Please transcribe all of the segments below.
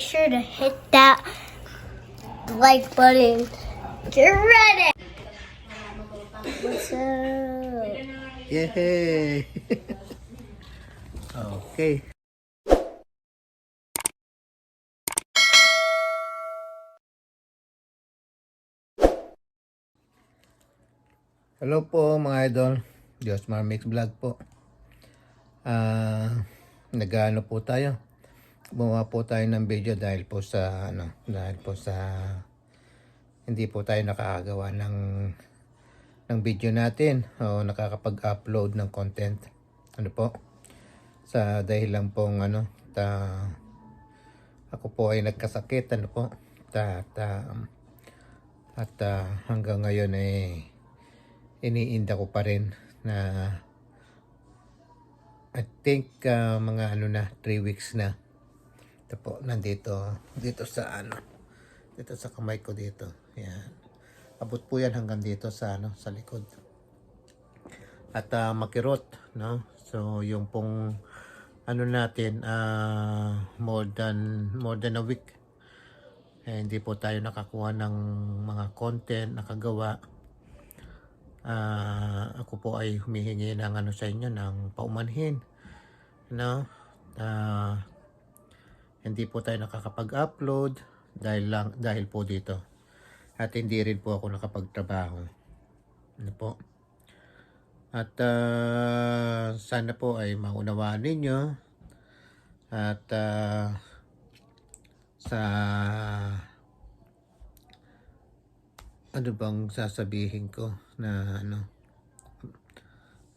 make sure to hit that like button. Get ready. What's up? Yay! okay. Hello po mga idol. Diyos Mix Vlog po. Ah, nagano po tayo. Gumawa po tayo ng video dahil po sa ano, dahil po sa hindi po tayo nakakagawa ng ng video natin o nakakapag-upload ng content. Ano po? Sa dahil lang pong ano, ta ako po ay nagkasakit ano po. Ta, ta at ah, hanggang ngayon ay iniinda ko pa rin na I think ah, mga ano na 3 weeks na. Ito po nandito dito sa ano dito sa kamay ko dito. Yan. Abot po yan hanggang dito sa ano sa likod. At ah, makirot, no? So yung pong ano natin ah more than more than a week eh, hindi po tayo nakakuha ng mga content nakagawa. Ah, ako po ay humihingi ng ano sa inyo ng paumanhin. No? Ah, hindi po tayo nakakapag-upload dahil lang dahil po dito. At hindi rin po ako nakapagtrabaho. Ano po? At ah, sana po ay maunawaan ninyo. At ah, sa ano bang sasabihin ko na ano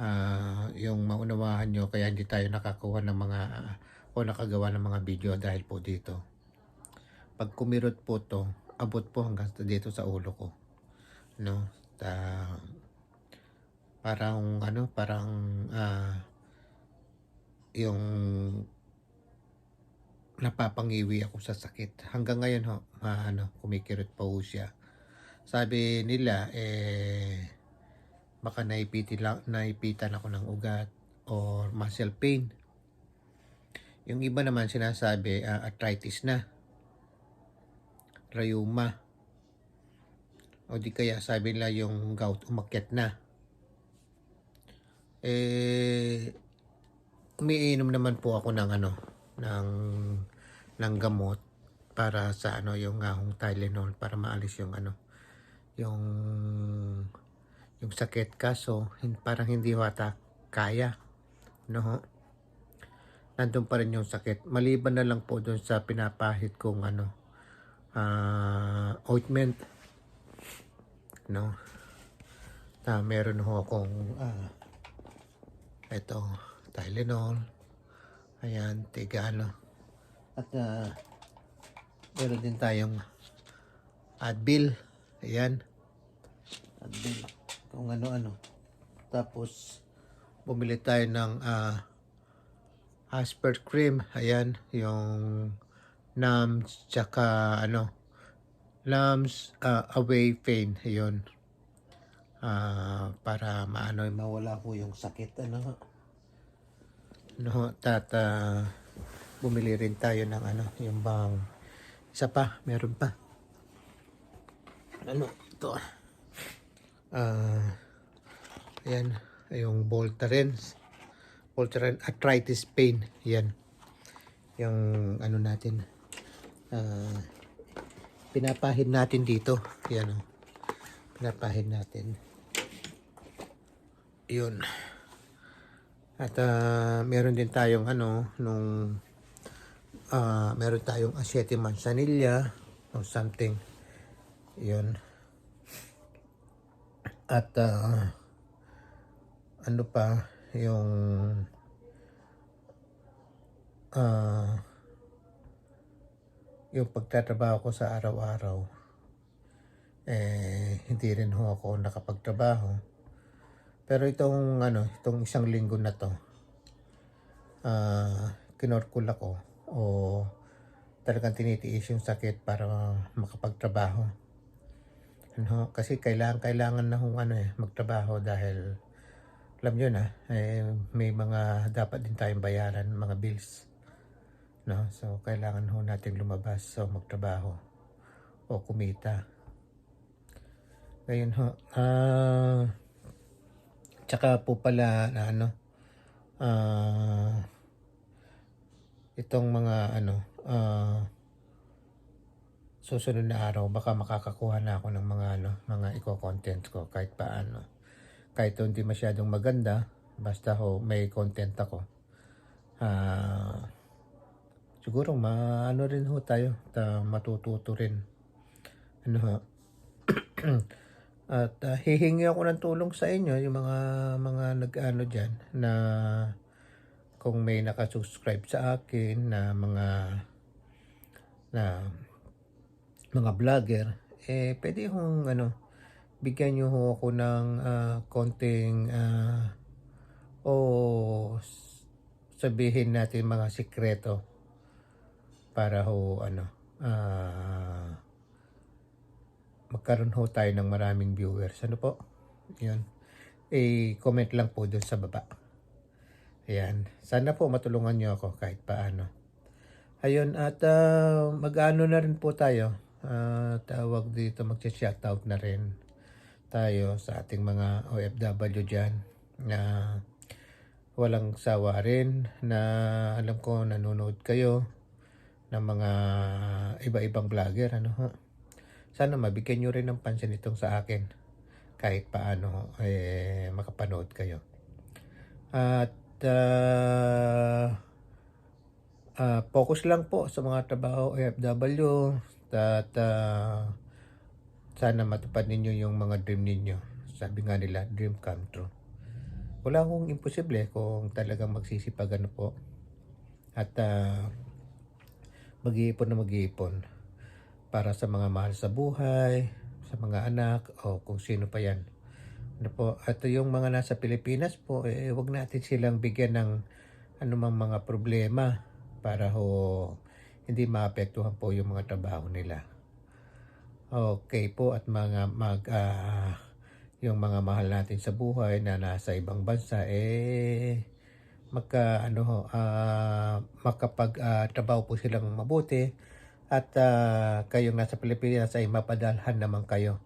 ah yung maunawahan nyo kaya hindi tayo nakakuha ng mga o nakagawa ng mga video dahil po dito. Pag kumirot po to abot po hanggang dito sa ulo ko no? Ta parang ano parang ah yung napapangiwi ako sa sakit. Hanggang ngayon ho ano kumikirot pa ho siya. Sabi nila eh baka naipitin lang, naipitan ako ng ugat or muscle pain. Yung iba naman sinasabi ah, arthritis na. Rheuma. O di kaya sabi nila yung gout umakyat na. Eh umiinom naman po ako ng ano ng ng gamot para sa ano yung ngahong Tylenol para maalis yung ano yung yung sakit kaso parang hindi wata kaya no? Nandun pa rin yung sakit. Maliban na lang po dun sa pinapahid kong ano ah, ointment. No? Na meron ho akong ah, ito Tylenol. Ayan tigano. At ah, meron din tayong Advil. Ayan. Advil. Kung ano-ano. Tapos, bumili tayo ng ah, Asper cream. Ayan, yung Nams, tsaka ano, Lams ah, Away Pain. Ayun. Ah, para maano, mawala po yung sakit. Ano, no, tat, ah, bumili rin tayo ng ano, yung bang, isa pa, meron pa. Ano, ito ah ayan yung Voltaren Voltaren arthritis pain. Yan. Yung ano natin ah pinapahid natin dito. Yan oh. pinapahid natin. Yun. At ah, meron din tayong ano nung ah meron tayong acetate manzanilla or something. Yun. At ah, ano pa yung ah yung pagtatrabaho ko sa araw-araw eh hindi rin ho ako nakapagtrabaho. Pero itong ano itong isang linggo na to ah kinorkul ako o talagang tinitiis yung sakit para makapagtrabaho. Ano, kasi kailangan kailangan na hong ano eh magtrabaho dahil alam niyo na eh, may mga dapat din tayong bayaran mga bills No? So, kailangan ho natin lumabas o magtrabaho o kumita. Ngayon ho, ah, tsaka po pala na ano, ah, itong mga ano, ah, susunod na araw, baka makakakuha na ako ng mga ano, mga eco-content ko kahit paano. Kahit hindi masyadong maganda, basta ho may content ako. Ah, siguro maano rin ho tayo, ta, matututo rin. Ano ho? At ah, hihingi ako ng tulong sa inyo, yung mga mga nag-ano diyan na kung may nakasubscribe sa akin na mga na mga vlogger, eh pwede hong ano, bigyan nyo ho ako ng ah, konting ah, o sabihin natin mga sikreto para ho ano ah magkaroon ho tayo ng maraming viewers. Ano po? Yun. I-comment lang po dun sa baba. Ayan. Sana po matulungan nyo ako kahit paano. Ayun, at ah, mag-ano na rin po tayo. Ah, tawag dito, mag-shoutout na rin tayo sa ating mga OFW dyan na walang sawa rin na alam ko nanonood kayo ng mga iba-ibang vlogger ano ha. Sana mabigyan nyo rin ng pansin itong sa akin kahit paano eh makapanood kayo. At ah, ah, focus lang po sa mga trabaho OFW at ah, sana matupad ninyo yung mga dream ninyo. Sabi nga nila, dream come true. Wala akong imposible kung talagang magsisipag ano po. At ah, mag-iipon na mag-iipon para sa mga mahal sa buhay, sa mga anak, o kung sino pa yan. Ano po, at yung mga nasa Pilipinas po, eh, wag natin silang bigyan ng anumang mga problema para ho hindi maapektuhan po yung mga trabaho nila. Okay po at mga mag ah, yung mga mahal natin sa buhay na nasa ibang bansa eh magka ano ah, makapag ah, trabaho po silang mabuti at ah, kayong nasa Pilipinas ay mapadalhan naman kayo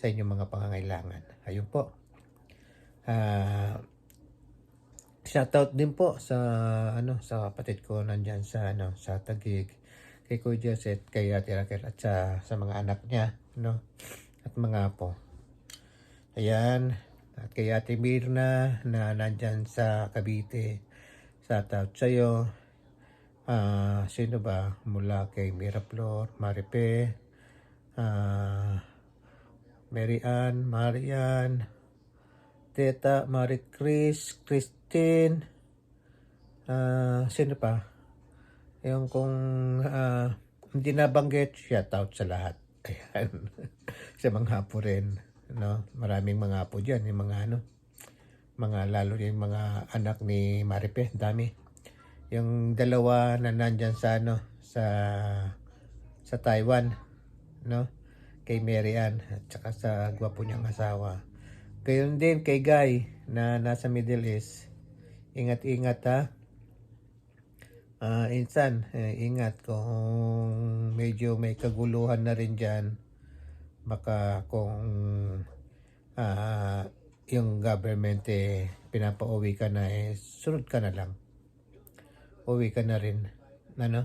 sa inyong mga pangangailangan. Ayun po. Ah shoutout din po sa ano sa kapatid ko nandiyan sa ano sa Taguig kay Kuya Joset, kay Ate Raquel at sa, sa mga anak niya, no? At mga apo. Ayan. At kay Ate Mirna na nandyan sa Cavite. Sa out sa'yo. Ah, sino ba? Mula kay Miraflor, Maripe, ah, Mary Ann, Marian, Teta, Marie Chris, Christine, ah, sino pa? Yung kung ah, hindi nabanggit, shout out sa lahat. Ayan. sa mga apo rin. No? Maraming mga apo dyan. Yung mga ano, mga lalo yung mga anak ni Maripe, dami. Yung dalawa na nandyan sa ano, sa sa Taiwan, no? Kay Mary Ann at saka sa gwapo niyang asawa. Gayon din kay Guy na nasa Middle East. Ingat-ingat ha. Ah, insan, eh, ingat kung medyo may kaguluhan na rin dyan, baka kung ah, yung government eh, pinapauwi ka na eh, sunod ka na lang. Uwi ka na rin, ano?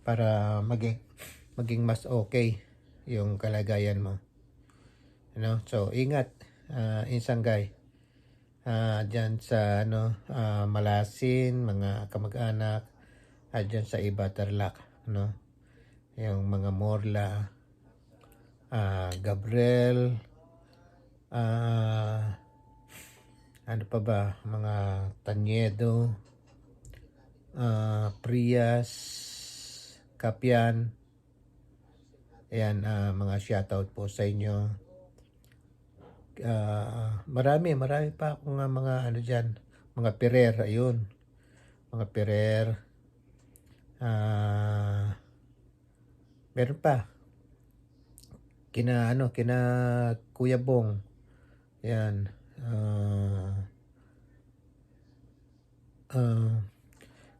Para maging, maging mas okay yung kalagayan mo. Ano? So, ingat, ah, insan guy ah dyan sa ano ah, Malasin, mga kamag-anak at dyan sa iba Tarlac, no? Yung mga Morla, ah Gabriel, ah ano pa ba, mga Tanyedo, ah Prias, Kapian, Ayan, ah, mga shoutout po sa inyo ah marami, marami pa akong nga mga ano dyan, mga pirer, ayun. Mga pirer. Ah, meron pa. Kina ano, kina Kuya Bong. Yan. Ah, ah,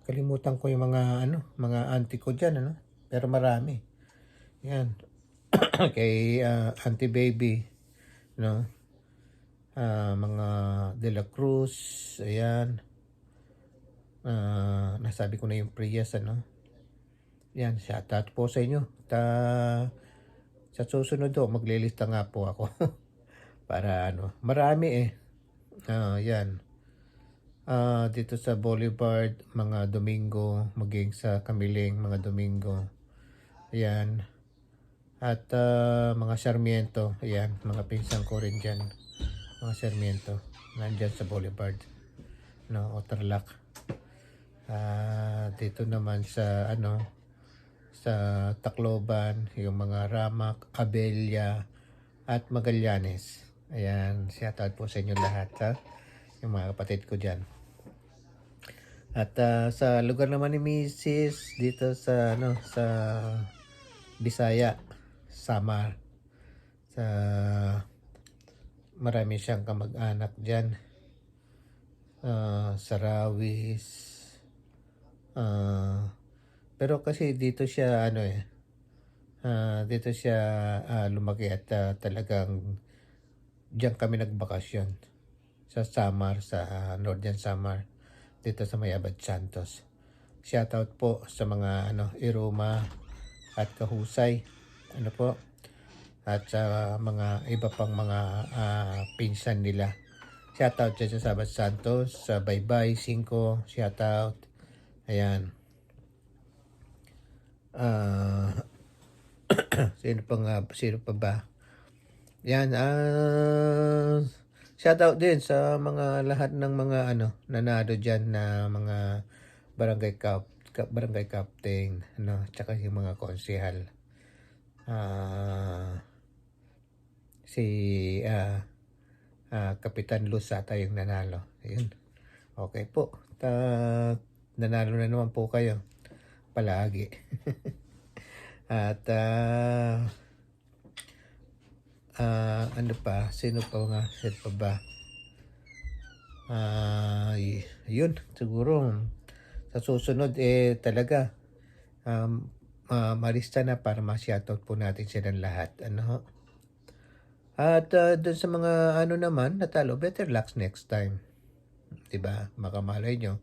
kalimutan ko yung mga ano, mga auntie ko diyan ano. Pero marami. Yan. Kay ah, Auntie Baby, no? Ah, mga De La Cruz, ayan. Ah, nasabi ko na yung Prius, ano? Yan, shout out po sa inyo. Ta sa susunod do, maglilista nga po ako. Para ano, marami eh. Ah, yan. Ah, dito sa Boulevard, mga Domingo, maging sa Kamiling, mga Domingo. Ayan. At ah, mga Sarmiento, ayan, mga pinsan ko rin dyan. Mga Sarmiento, nandyan sa Boulevard. No, Otarlac. Ah, dito naman sa ano, sa Tacloban, yung mga Ramak, Abella, at Magallanes. Ayan, out po sa inyo lahat, ha? Yung mga kapatid ko dyan. At ah, sa lugar naman ni Mrs. dito sa ano sa Bisaya, Samar. Sa marami siyang kamag-anak diyan. Ah, Sarawis. Ah, pero kasi dito siya ano eh ah, dito siya ah, lumaki at ah, talagang diyan kami nagbakasyon sa Samar sa ah, Northern Samar dito sa may Santos. Shoutout po sa mga ano Iruma at Kahusay. Ano po? At sa mga iba pang mga ah, pinsan nila. Shoutout dyan sa Abad Santos, sa Baybay 5, shoutout. Ayan. Ah sino pa nga sino pa ba? Yan ah Shoutout din sa mga lahat ng mga ano nanalo diyan na mga barangay cap, barangay captain ano tsaka yung mga konsehal. Ah si ah ah, Kapitan Luz ata yung nanalo. Ayun. Okay po. Ta nanalo na naman po kayo. Palagi. At ah ah, ano pa? Sino pa nga? Sino pa ba? Y- yun. Siguro sa susunod eh talaga um, uh, marista na para ma-shoutout po natin silang lahat. Ano ho? At ah, dun sa mga ano naman, natalo, better luck next time. 'Di ba? Makamalay nyo.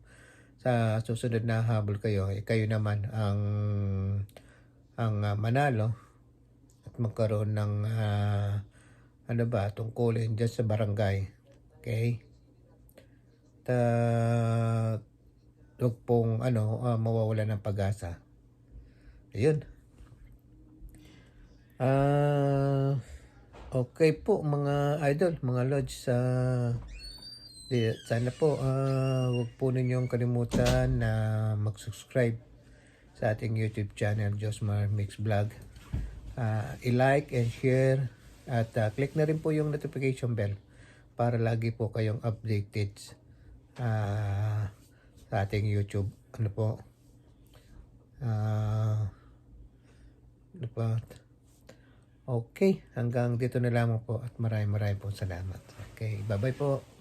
Sa susunod na habol kayo, eh, kayo naman ang ang ah, manalo at magkaroon ng ah, ano ba, tungkulin dyan sa barangay. Okay? Ta huwag pong ano, ah, mawawala ng pag-asa. Ayun. Ah, okay po mga idol, mga lodge sa di, sana po ah huwag po ninyong kalimutan na mag-subscribe sa ating YouTube channel Josmar Mix Vlog. Ah, i-like and share at ah, click na rin po yung notification bell para lagi po kayong updated ah, sa ating YouTube. Ano po? Ah, ano pa? Okay, hanggang dito na lamang po at maraming maraming po salamat. Okay, bye-bye po.